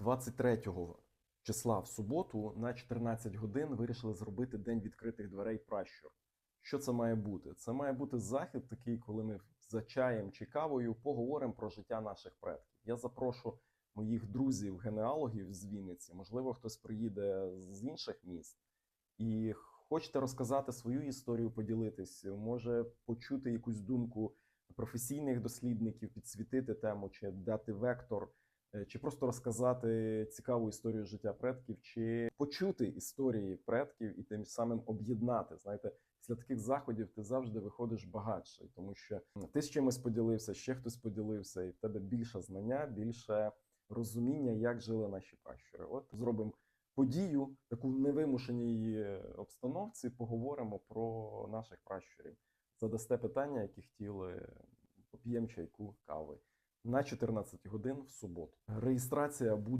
23 числа в суботу на 14 годин вирішили зробити день відкритих дверей пращур. Що це має бути? Це має бути захід такий, коли ми за чаєм чи кавою поговоримо про життя наших предків. Я запрошу моїх друзів, генеалогів з Вінниці. Можливо, хтось приїде з інших міст і хочете розказати свою історію, поділитись, може почути якусь думку професійних дослідників, підсвітити тему, чи дати вектор, чи просто розказати цікаву історію життя предків, чи почути історії предків і тим самим об'єднати. Знаєте, після таких заходів ти завжди виходиш багатший, тому що ти з чимось поділився, ще хтось поділився, і в тебе більше знання, більше розуміння, як жили наші пращури. От зробимо подію, таку невимушеній е, обстановці, поговоримо про наших пращурів. Задасте питання, які хотіли, поп'ємо чайку кави на 14 годин в суботу. Реєстрація буде.